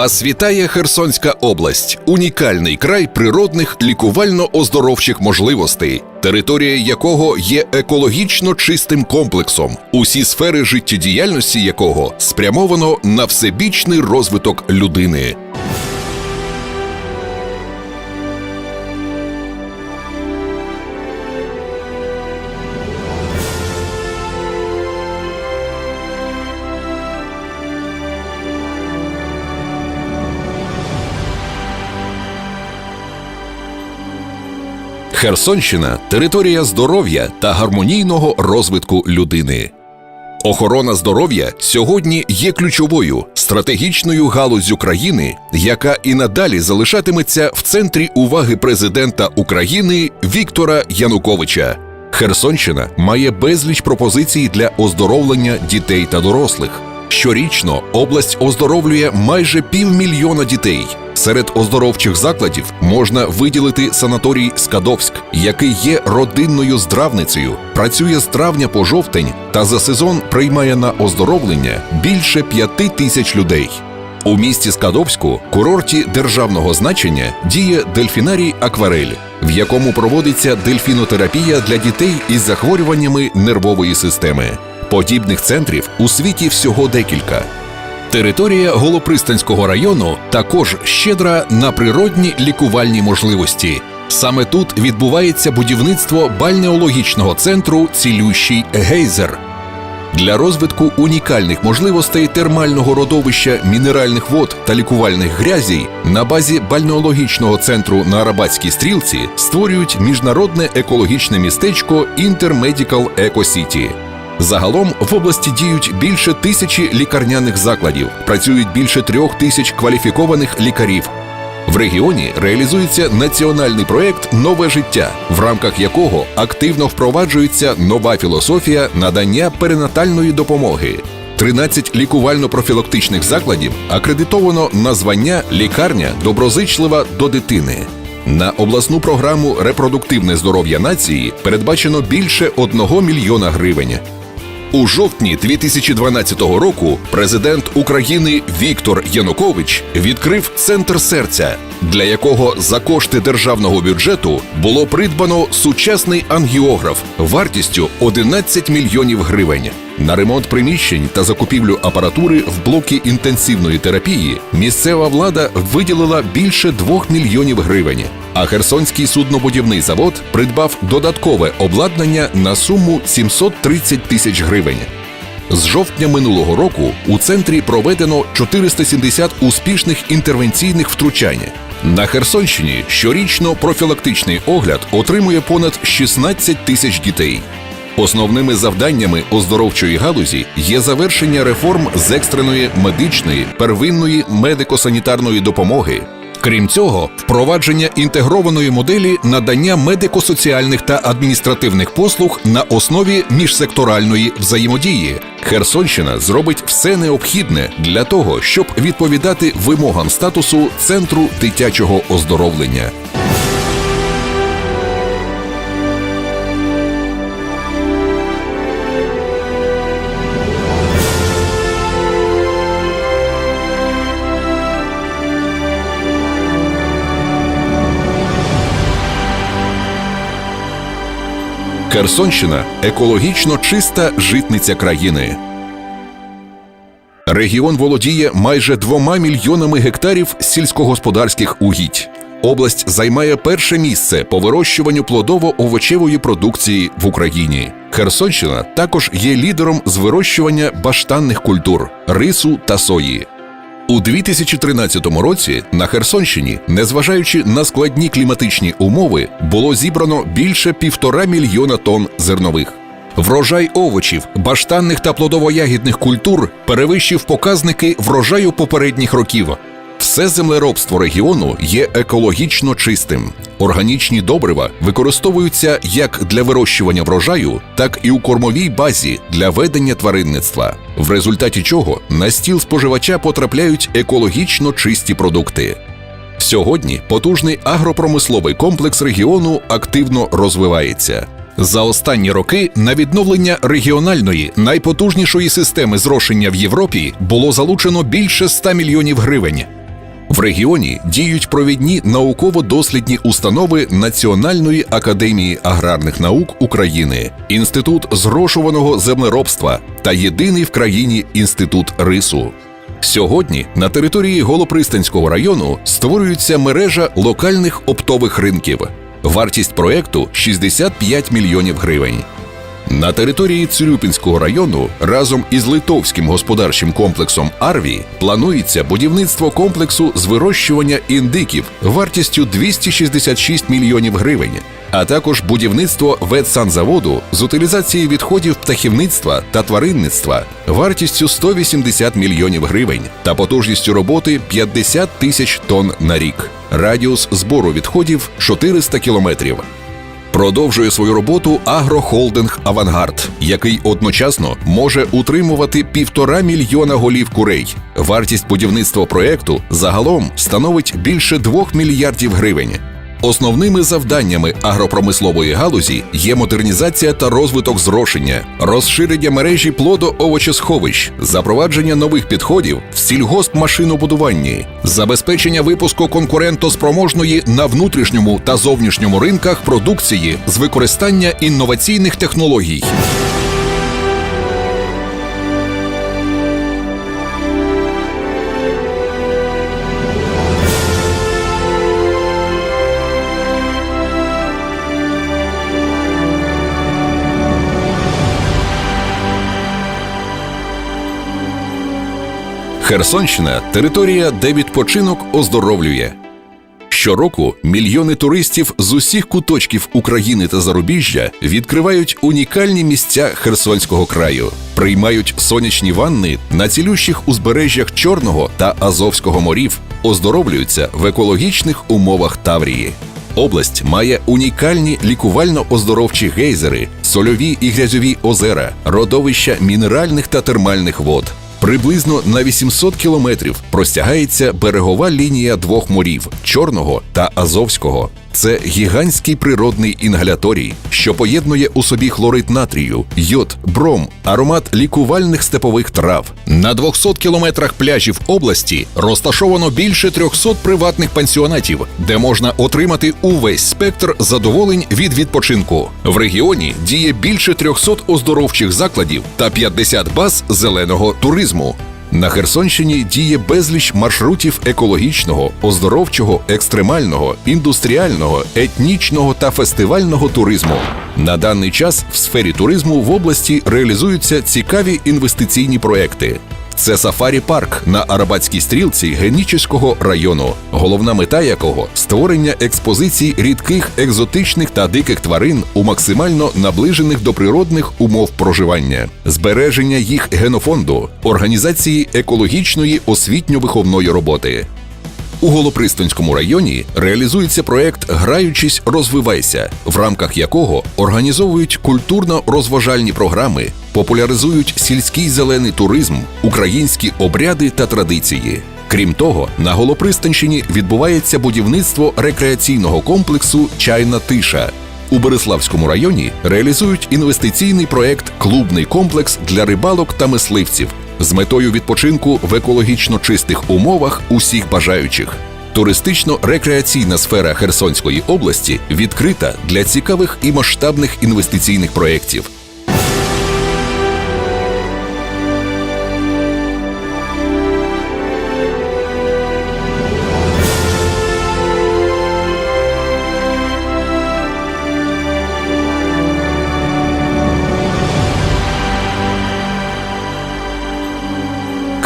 Вас вітає Херсонська область, унікальний край природних лікувально-оздоровчих можливостей, територія якого є екологічно чистим комплексом, усі сфери життєдіяльності якого спрямовано на всебічний розвиток людини. Херсонщина територія здоров'я та гармонійного розвитку людини. Охорона здоров'я сьогодні є ключовою стратегічною галуззю країни, яка і надалі залишатиметься в центрі уваги президента України Віктора Януковича. Херсонщина має безліч пропозицій для оздоровлення дітей та дорослих. Щорічно область оздоровлює майже півмільйона дітей. Серед оздоровчих закладів можна виділити санаторій Скадовськ, який є родинною здравницею, працює з травня по жовтень та за сезон приймає на оздоровлення більше п'яти тисяч людей. У місті Скадовську, курорті державного значення, діє дельфінарій Акварель, в якому проводиться дельфінотерапія для дітей із захворюваннями нервової системи. Подібних центрів у світі всього декілька. Територія Голопристанського району також щедра на природні лікувальні можливості. Саме тут відбувається будівництво бальнеологічного центру Цілющий гейзер. Для розвитку унікальних можливостей термального родовища мінеральних вод та лікувальних грязій на базі бальнеологічного центру на Арабатській стрілці створюють міжнародне екологічне містечко Intermedical Eco City. Загалом в області діють більше тисячі лікарняних закладів, працюють більше трьох тисяч кваліфікованих лікарів. В регіоні реалізується національний проект Нове життя, в рамках якого активно впроваджується нова філософія надання перинатальної допомоги. 13 лікувально-профілактичних закладів акредитовано на звання лікарня доброзичлива до дитини. На обласну програму Репродуктивне здоров'я нації передбачено більше 1 мільйона гривень. У жовтні 2012 року президент України Віктор Янукович відкрив центр серця, для якого за кошти державного бюджету було придбано сучасний ангіограф вартістю 11 мільйонів гривень. На ремонт приміщень та закупівлю апаратури в блоки інтенсивної терапії місцева влада виділила більше 2 мільйонів гривень. А Херсонський суднобудівний завод придбав додаткове обладнання на суму 730 тисяч гривень. З жовтня минулого року у центрі проведено 470 успішних інтервенційних втручань. На Херсонщині щорічно профілактичний огляд отримує понад 16 тисяч дітей. Основними завданнями оздоровчої галузі є завершення реформ з екстреної медичної первинної медико-санітарної допомоги. Крім цього, впровадження інтегрованої моделі надання медико-соціальних та адміністративних послуг на основі міжсекторальної взаємодії. Херсонщина зробить все необхідне для того, щоб відповідати вимогам статусу центру дитячого оздоровлення. Херсонщина екологічно чиста житниця країни. Регіон володіє майже двома мільйонами гектарів сільськогосподарських угідь. Область займає перше місце по вирощуванню плодово-овочевої продукції в Україні. Херсонщина також є лідером з вирощування баштанних культур рису та сої. У 2013 році на Херсонщині, незважаючи на складні кліматичні умови, було зібрано більше півтора мільйона тонн зернових. Врожай овочів, баштанних та плодово-ягідних культур перевищив показники врожаю попередніх років. Все землеробство регіону є екологічно чистим. Органічні добрива використовуються як для вирощування врожаю, так і у кормовій базі для ведення тваринництва, в результаті чого на стіл споживача потрапляють екологічно чисті продукти. Сьогодні потужний агропромисловий комплекс регіону активно розвивається. За останні роки на відновлення регіональної найпотужнішої системи зрошення в Європі було залучено більше 100 мільйонів гривень. В регіоні діють провідні науково-дослідні установи Національної академії аграрних наук України, Інститут зрошуваного землеробства та єдиний в країні інститут рису. Сьогодні на території Голопристанського району створюється мережа локальних оптових ринків. Вартість проекту 65 мільйонів гривень. На території Цюрюпінського району разом із литовським господарчим комплексом Арві планується будівництво комплексу з вирощування індиків вартістю 266 мільйонів гривень, а також будівництво ветсанзаводу з утилізації відходів птахівництва та тваринництва вартістю 180 мільйонів гривень та потужністю роботи 50 тисяч тонн на рік. Радіус збору відходів 400 кілометрів. Продовжує свою роботу агрохолдинг Авангард, який одночасно може утримувати півтора мільйона голів курей. Вартість будівництва проекту загалом становить більше двох мільярдів гривень. Основними завданнями агропромислової галузі є модернізація та розвиток зрошення, розширення мережі плодо-овочесховищ, запровадження нових підходів в сільгоспмашинобудуванні, забезпечення випуску конкурентоспроможної на внутрішньому та зовнішньому ринках продукції з використання інноваційних технологій. Херсонщина територія, де відпочинок оздоровлює. Щороку мільйони туристів з усіх куточків України та зарубіжжя відкривають унікальні місця Херсонського краю, приймають сонячні ванни на цілющих узбережжях Чорного та Азовського морів, оздоровлюються в екологічних умовах Таврії. Область має унікальні лікувально-оздоровчі гейзери, сольові і грязьові озера, родовища мінеральних та термальних вод. Приблизно на 800 кілометрів простягається берегова лінія двох морів Чорного та Азовського. Це гігантський природний інгаляторій, що поєднує у собі хлорид натрію, йод, бром, аромат лікувальних степових трав. На 200 кілометрах пляжів області розташовано більше 300 приватних пансіонатів, де можна отримати увесь спектр задоволень від відпочинку. В регіоні діє більше 300 оздоровчих закладів та 50 баз зеленого туризму. На Херсонщині діє безліч маршрутів екологічного, оздоровчого, екстремального, індустріального, етнічного та фестивального туризму. На даний час в сфері туризму в області реалізуються цікаві інвестиційні проекти. Це сафарі парк на Арабатській стрілці Генічеського району, головна мета якого створення експозицій рідких, екзотичних та диких тварин у максимально наближених до природних умов проживання, збереження їх генофонду, організації екологічної освітньо-виховної роботи. У Голопристанському районі реалізується проект Граючись, розвивайся, в рамках якого організовують культурно-розважальні програми, популяризують сільський зелений туризм, українські обряди та традиції. Крім того, на Голопристанщині відбувається будівництво рекреаційного комплексу Чайна тиша. У Береславському районі реалізують інвестиційний проект Клубний комплекс для рибалок та мисливців з метою відпочинку в екологічно чистих умовах усіх бажаючих. Туристично-рекреаційна сфера Херсонської області відкрита для цікавих і масштабних інвестиційних проєктів.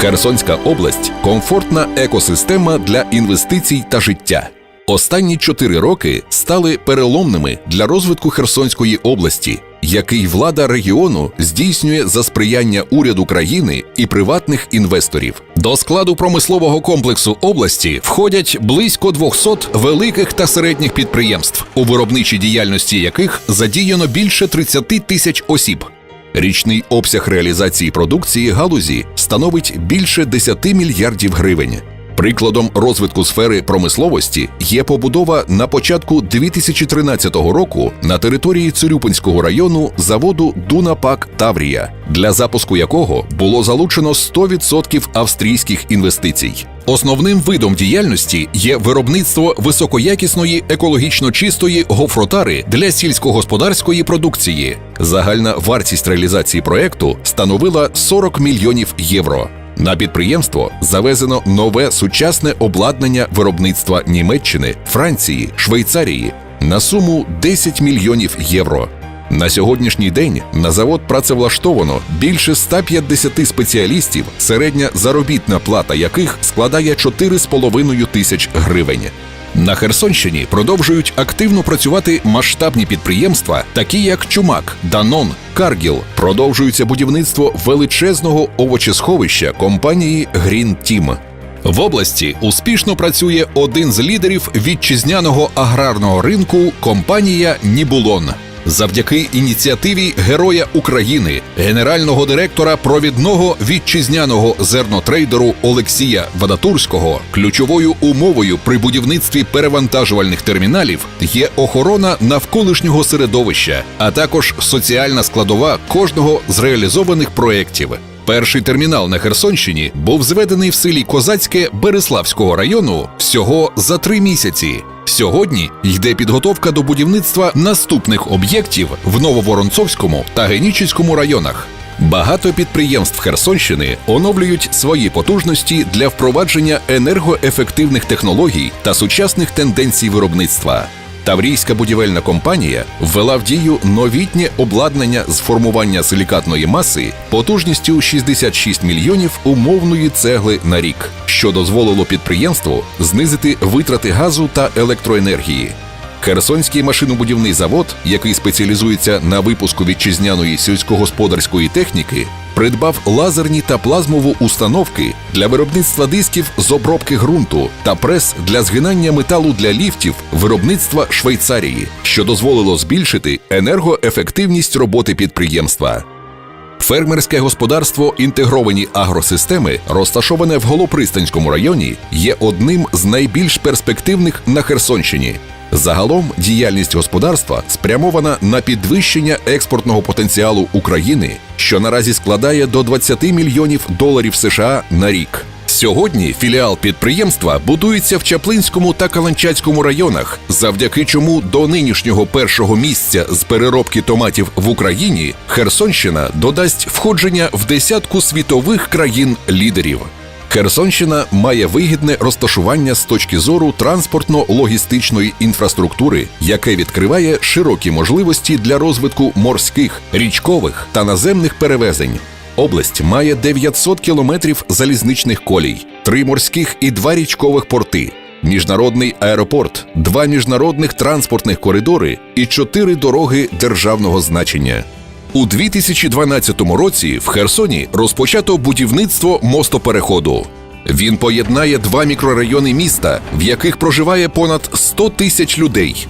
Херсонська область комфортна екосистема для інвестицій та життя. Останні чотири роки стали переломними для розвитку Херсонської області, який влада регіону здійснює за сприяння уряду країни і приватних інвесторів. До складу промислового комплексу області входять близько 200 великих та середніх підприємств, у виробничій діяльності яких задіяно більше 30 тисяч осіб. Річний обсяг реалізації продукції галузі становить більше 10 мільярдів гривень. Прикладом розвитку сфери промисловості є побудова на початку 2013 року на території Цирюпинського району заводу Дунапак Таврія, для запуску якого було залучено 100% австрійських інвестицій. Основним видом діяльності є виробництво високоякісної екологічно чистої гофротари для сільськогосподарської продукції. Загальна вартість реалізації проекту становила 40 мільйонів євро. На підприємство завезено нове сучасне обладнання виробництва Німеччини, Франції, Швейцарії на суму 10 мільйонів євро. На сьогоднішній день на завод працевлаштовано більше 150 спеціалістів, середня заробітна плата яких складає 4,5 тисяч гривень. На Херсонщині продовжують активно працювати масштабні підприємства, такі як Чумак, Данон, Каргіл. Продовжується будівництво величезного овочесховища компанії Грін Тім. В області успішно працює один з лідерів вітчизняного аграрного ринку компанія Нібулон. Завдяки ініціативі Героя України, генерального директора провідного вітчизняного зернотрейдеру Олексія Вадатурського, ключовою умовою при будівництві перевантажувальних терміналів є охорона навколишнього середовища, а також соціальна складова кожного з реалізованих проєктів. Перший термінал на Херсонщині був зведений в селі Козацьке Береславського району всього за три місяці. Сьогодні йде підготовка до будівництва наступних об'єктів в Нововоронцовському та Генічеському районах. Багато підприємств Херсонщини оновлюють свої потужності для впровадження енергоефективних технологій та сучасних тенденцій виробництва. Таврійська будівельна компанія ввела в дію новітнє обладнання з формування силікатної маси потужністю 66 мільйонів умовної цегли на рік, що дозволило підприємству знизити витрати газу та електроенергії. Херсонський машинобудівний завод, який спеціалізується на випуску вітчизняної сільськогосподарської техніки, придбав лазерні та плазмову установки для виробництва дисків з обробки ґрунту та прес для згинання металу для ліфтів виробництва Швейцарії, що дозволило збільшити енергоефективність роботи підприємства. Фермерське господарство інтегровані агросистеми, розташоване в Голопристанському районі, є одним з найбільш перспективних на Херсонщині. Загалом діяльність господарства спрямована на підвищення експортного потенціалу України, що наразі складає до 20 мільйонів доларів США на рік. Сьогодні філіал підприємства будується в Чаплинському та Каланчацькому районах, завдяки чому до нинішнього першого місця з переробки томатів в Україні Херсонщина додасть входження в десятку світових країн-лідерів. Херсонщина має вигідне розташування з точки зору транспортно-логістичної інфраструктури, яке відкриває широкі можливості для розвитку морських, річкових та наземних перевезень. Область має 900 кілометрів залізничних колій, три морських і два річкових порти, міжнародний аеропорт, два міжнародних транспортних коридори і чотири дороги державного значення. У 2012 році в Херсоні розпочато будівництво мостопереходу. Він поєднає два мікрорайони міста, в яких проживає понад 100 тисяч людей.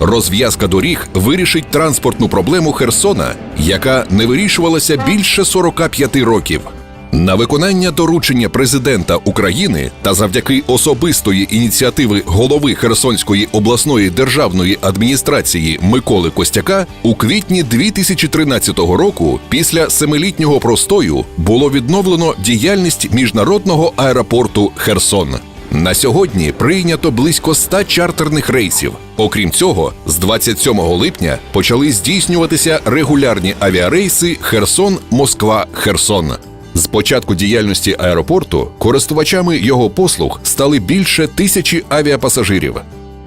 Розв'язка доріг вирішить транспортну проблему Херсона, яка не вирішувалася більше 45 років. На виконання доручення президента України та завдяки особистої ініціативи голови Херсонської обласної державної адміністрації Миколи Костяка у квітні 2013 року, після семилітнього простою, було відновлено діяльність міжнародного аеропорту Херсон. На сьогодні прийнято близько 100 чартерних рейсів. Окрім цього, з 27 липня почали здійснюватися регулярні авіарейси Херсон, Москва, Херсон. З початку діяльності аеропорту користувачами його послуг стали більше тисячі авіапасажирів.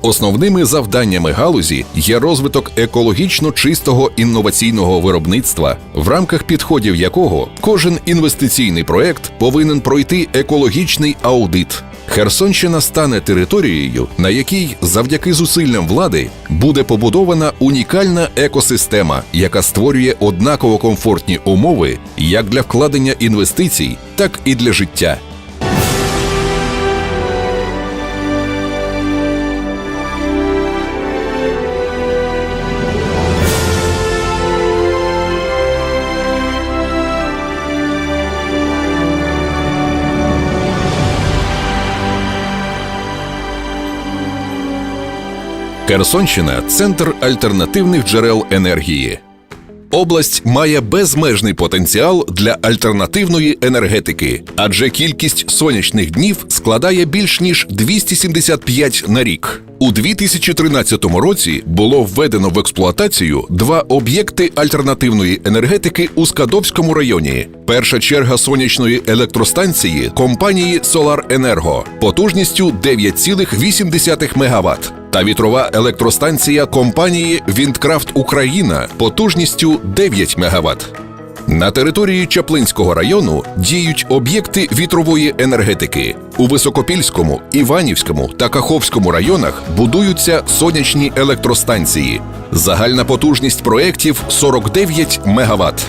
Основними завданнями галузі є розвиток екологічно чистого інноваційного виробництва, в рамках підходів якого кожен інвестиційний проект повинен пройти екологічний аудит. Херсонщина стане територією, на якій завдяки зусиллям влади буде побудована унікальна екосистема, яка створює однаково комфортні умови як для вкладення інвестицій, так і для життя. Херсонщина центр альтернативних джерел енергії. Область має безмежний потенціал для альтернативної енергетики, адже кількість сонячних днів складає більш ніж 275 на рік. У 2013 році було введено в експлуатацію два об'єкти альтернативної енергетики у Скадовському районі. Перша черга сонячної електростанції компанії Energo потужністю 9,8 МВт та вітрова електростанція компанії Віндкрафт Україна потужністю 9 МВт. На території Чаплинського району діють об'єкти вітрової енергетики. У Високопільському, Іванівському та Каховському районах будуються сонячні електростанції. Загальна потужність проєктів 49 МВт.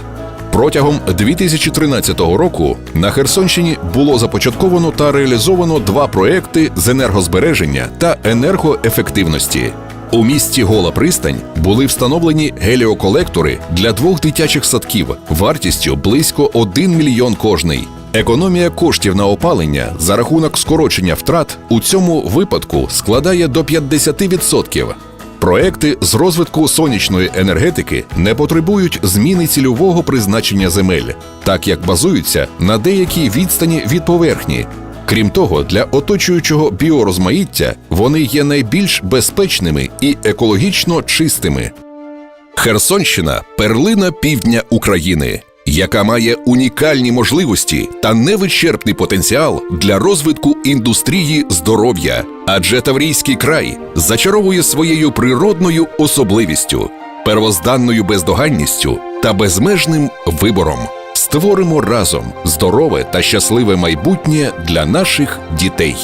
Протягом 2013 року на Херсонщині було започатковано та реалізовано два проекти з енергозбереження та енергоефективності. У місті Гола Пристань були встановлені геліоколектори для двох дитячих садків вартістю близько 1 мільйон кожний. Економія коштів на опалення за рахунок скорочення втрат у цьому випадку складає до 50%. Проекти з розвитку сонячної енергетики не потребують зміни цільового призначення земель, так як базуються на деякій відстані від поверхні. Крім того, для оточуючого біорозмаїття вони є найбільш безпечними і екологічно чистими. Херсонщина перлина півдня України, яка має унікальні можливості та невичерпний потенціал для розвитку індустрії здоров'я. Адже Таврійський край зачаровує своєю природною особливістю, первозданною бездоганністю та безмежним вибором. Створимо разом здорове та щасливе майбутнє для наших дітей.